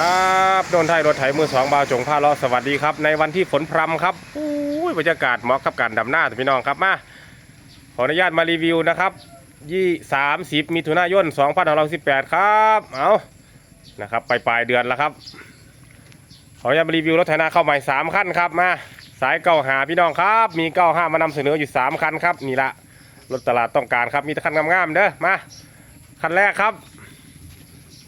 ครับโดนไทยรถไถมือสองบาวจงผ้าล้อสวัสดีครับ ในวันที่ฝนพรำครับอุ้ยบรรยากาศเหมาะกับการดำหน้าพี่น้องครับมาขออนุญาตมารีวิวนะครับยี่สามสิบมิถุนายนสองพันสิบแปดครับเอานะครับไปปลายเดือนแล้วครับขออนุญาตมารีวิวรถไถนาเข้าใหม่สามคันครับมาสายเก้าหาพี่น้องครับ มีเก้าห้ามานำเสนออยู่สามคันครับนี่ละรถตลาดต้องการครับมีแต่คันงามๆเด้อมาคันแรกครับ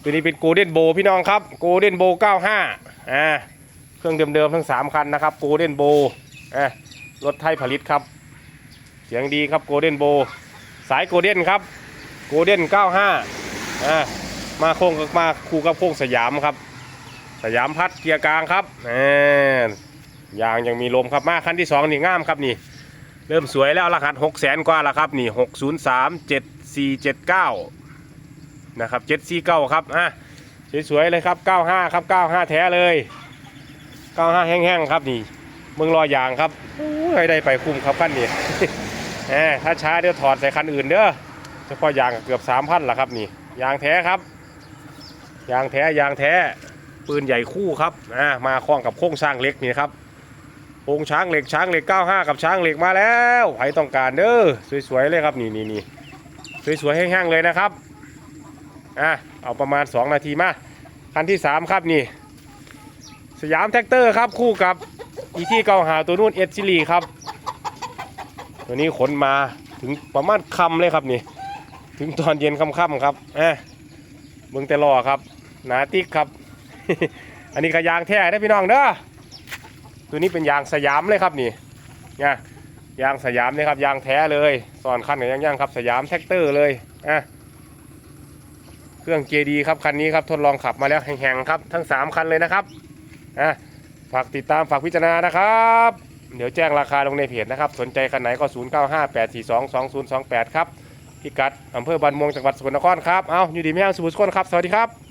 ตัวนี้เป็นโกลเด้นโบพี่น้องครับโกลเด้นโบ95อ่าเครื่องเดิมๆทั้ง 3 คันนะครับโกลเด้นโบอ่ารถไทยผลิตครับ เสียงดีครับโกลเด้นโบสายโกลเด้นครับโกลเด้น95อ่ามาโค้งกับมาคู่กับโค้งสยามครับ สยามพัดเกียร์กลางครับอ่ายางยังมีลมครับมาคันที่สองนี่งามครับนี่เริ่มสวยแล้วรหัส6แสนกว่าแล้วครับนี่603 7479 นะครับเจ็ดสี่เก้าครับอะสวยๆเลยครับเก้าห้าครับเก้าห้าแท้เลยเก้าห้าแห้งๆครับนี่เมืองรอยางครับโอ้ยให้ได้ไปคุ้มครับขั้นนี้แหมถ้าช้าเดี๋ยวถอดใส่คันอื่นเด้อเฉพาะยางเกือบสามพันละครับนี่ยางแท้ครับยางแท้ยางแท้ปืนใหญ่คู่ครับอ่ามาคล้องกับโค้งช้างเหล็กนี่ครับโครงช้างเหล็กช้างเหล็ก 95 กับช้างเหล็กมาแล้วใครต้องการเด้อสวยๆเลยครับนี่นี่นี่สวยๆแห้งๆเลยนะครับ อะเอาประมาณ 2 นาทีมา คันที่ 3 ครับนี่ สยามแท็กเตอร์ครับคู่กับอีที่เกาหาตัวนู้นเอสซิลีครับ ตัวนี้ขนมาถึงประมาณคำเลยครับนี่ ถึงตอนเย็นค่ำๆครับอะเมืองแต่รอครับ หนาติ๊กครับ อันนี้ก็ยางแท้ได้พี่น้องเด้อตัวนี้เป็นยางสยามเลยครับนี่เนี่ยยางสยามเลยครับยางแท้เลยสอนคันกับยางๆครับสยามแท็กเตอร์เลยอะ เครื่องเจดีครับคันนี้ครับทดลองขับมาแล้วแห่งๆครับทั้ง 3 คันเลยนะครับอะฝากติดตามฝากพิจารณานะครับ เดี๋ยวแจ้งราคาลงในเพจนะครับ สนใจคันไหนก็ 0958422028 ครับพิกัดอำเภอบันม่วงจังหวัดสกลนครครับ เอาอยู่ดีไม่เอาสุบุสกลครับ สวัสดีครับ